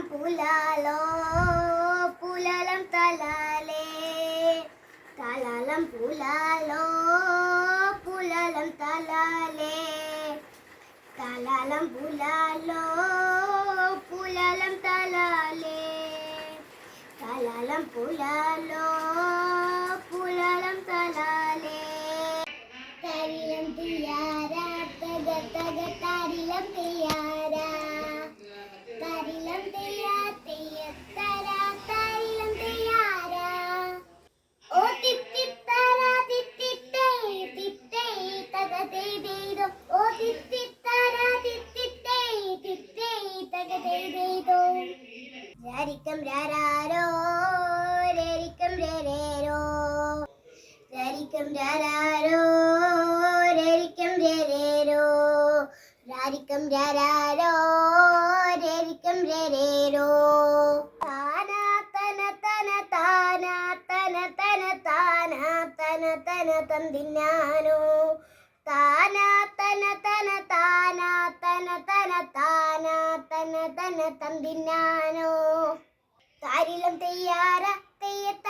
పూలలో పూలలం తలాలే. తలాలం పూలలో పూలలం తలాలే. తలాలం పూలలో పూలలం తలాలే. తలాలం పూలలో పూలలం తలాలే. తరిలం తీయారా తగ తగ తరిలం తీయారా രാരിക്കം രാരാരോ രരിക്കം രരേരോ. രാരിക്കം രാരാരോ രരിക്കം രരേരോ. രാരിക്കം രരിക്കം രരേരോ. താനാത്തന തന താനാത്തന തന താനാത്തന തന തന തന്തിന്നാനോ. താനാ തന തന താനാ തന തന താനാ തന തന തന്തിന്നാനോ. താരിലം തെയ്യാര തെയ്യത്തര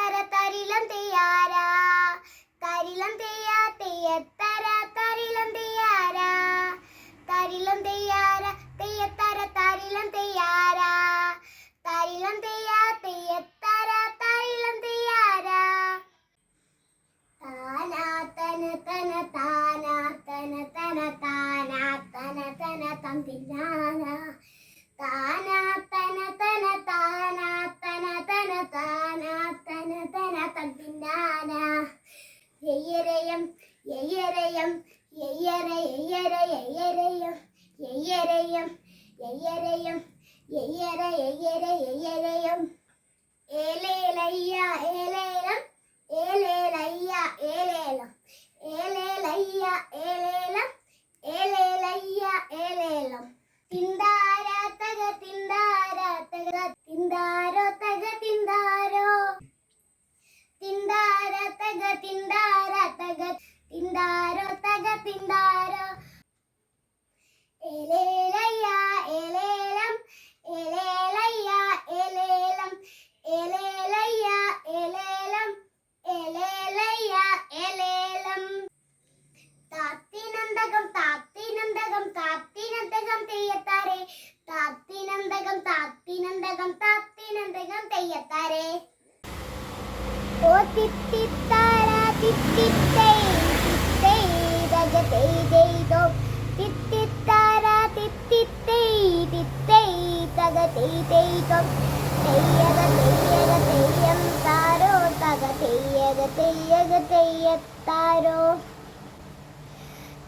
തന തന്തിനാന തന തന താനാ തന തന താനാ തന തന തന്തിനാന എയ്യരയം എയ്യരയം എയ്യര എയ്യര എയ്യരയം എയ്യരയം എയ്യരയം എയ്യര എയ്യര എയ്യരയം. ഏലേലയ്യ ഏലേലം ഏലേലയ്യ ഏലേലം. ഏലേലയ്യ ഏലേലം ഏലേലയ്യ ഏലേലം തിന്താര തക തിന്താര തക തിന്താരോ തക തിന്താരോ തിന്താര തക തിന്താര തക തിന്താരോ എലേലയ്യ തിന്താരോ എലേലയ്യ ഏലേലം എലേലയ്യ ഏലേലം ഏലേലയ്യ ഏലേലം ഏലേലയ്യ ഏലേലം താത്തിനന്തകം താത്തിനന്തകം താത്തിനന്തകം തെയ്യത്താരെ. താത്തിനന്തകം താത്തിനന്തകം താത്തിനന്തകം തെയ്യത്താരെ. ഓ തിത്തിത്താര തിത്തിത്തേ തിത്തേ ദഗതേ ദേദോ തിത്തിത്താര തിത്തിത്തേ തിത്തേ തഗതേ ദേദോ തെയ്യക തെയ്യക തെയ്യം താരോ തക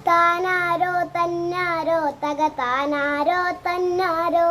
താനാരോ തന്നാരോ തക താനാരോ തന്നാരോ.